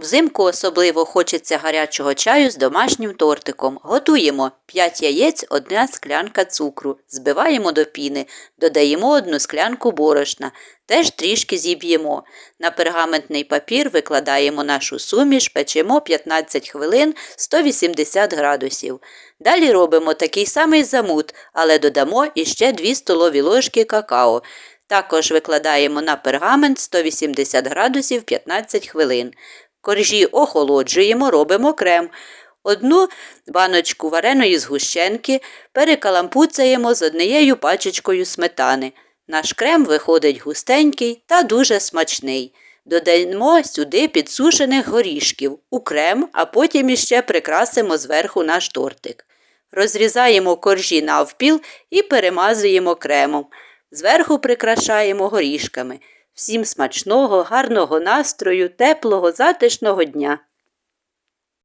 Взимку особливо хочеться гарячого чаю з домашнім тортиком. Готуємо 5 яєць, 1 склянка цукру, збиваємо до піни, додаємо одну склянку борошна, теж трішки зіб'ємо. На пергаментний папір викладаємо нашу суміш, печемо 15 хвилин 180 градусів. Далі робимо такий самий замут, але додамо іще 2 столові ложки какао. Також викладаємо на пергамент 180 градусів 15 хвилин. Коржі охолоджуємо, робимо крем. Одну баночку вареної згущенки перекалампуцаємо з однією пачечкою сметани. Наш крем виходить густенький та дуже смачний. Додаємо сюди підсушених горішків у крем, а потім іще прикрасимо зверху наш тортик. Розрізаємо коржі навпіл і перемазуємо кремом. Зверху прикрашаємо горішками. Всім смачного, гарного настрою, теплого, затишного дня!